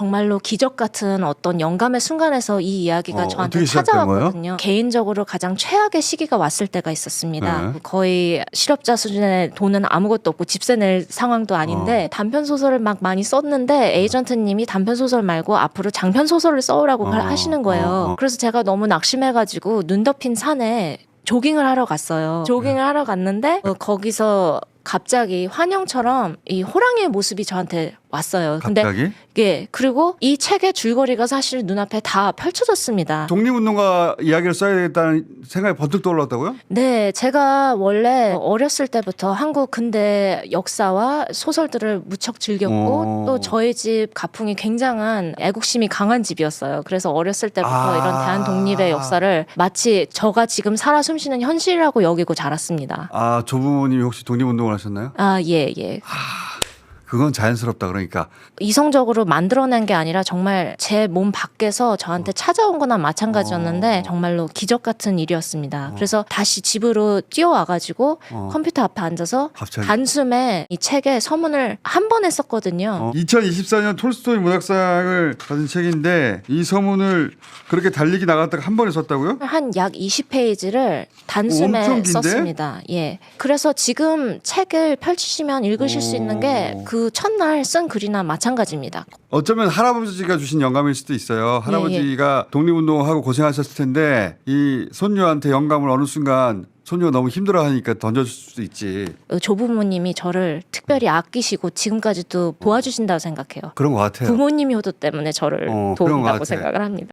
정말로 기적 같은 어떤 영감의 순간에서 이 이야기가 어, 저한테 어떻게 시작된 찾아왔거든요. 개인적으로 가장 최악의 시기가 왔을 때가 있었습니다. 네. 거의 실업자 수준의 돈은 아무것도 없고 집세 낼 상황도 아닌데 단편 소설을 막 많이 썼는데 에이전트님이 단편 소설 말고 앞으로 장편 소설을 써오라고 어, 하시는 거예요. 어, 어. 그래서 제가 너무 낙심해가지고 눈 덮인 산에 조깅을 하러 갔어요. 조깅을 하러 갔는데 어, 거기서 갑자기 환영처럼 이 호랑이의 모습이 저한테 왔어요. 근데 갑자기 예 그리고 이 책의 줄거리가 사실 눈앞에 다 펼쳐졌습니다. 독립운동가 이야기를 써야 되겠다는 생각이 번뜩 떠올랐다고요? 네, 제가 원래 어렸을 때부터 한국 근대 역사와 소설들을 무척 즐겼고 오. 또 저희 집 가풍이 굉장한 애국심이 강한 집이었어요. 그래서 어렸을 때부터 아. 이런 대한 독립의 역사를 마치 저가 지금 살아 숨쉬는 현실이라고 여기고 자랐습니다. 아 조부모님이 혹시 독립운동을 하셨나요? 아, 예, 예. 그건 자연스럽다 그러니까 이성적으로 만들어낸 게 아니라 정말 제 몸 밖에서 저한테 찾아온 거나 마찬가지였는데 어. 정말로 기적 같은 일이었습니다. 그래서 다시 집으로 뛰어와가지고 어. 컴퓨터 앞에 앉아서 갑자기 단숨에 이 책에 서문을 한 번 했었거든요. 어, 2024년 톨스토이 문학상을 받은 책인데 이 서문을 그렇게 달리기 나갔다가 한 번에 썼다고요? 한 약 20페이지를 단숨에 긴데? 썼습니다. 예. 그래서 지금 책을 펼치시면 읽으실 수 있는 게 오. 그 첫날 쓴 글이나 마찬가지입니다. 어쩌면 할아버지가 주신 영감일 수도 있어요. 할아버지가 독립운동하고 고생하셨을 텐데 이 손녀한테 영감을 어느 순간 손녀가 너무 힘들어하니까 던져줄 수도 있지. 어, 조부모님이 저를 특별히 아끼시고 지금까지도 도와주신다고 생각해요. 그런 것 같아요. 부모님이 효도 때문에 저를 어, 그런 것 도운다고 같아. 생각을 합니다.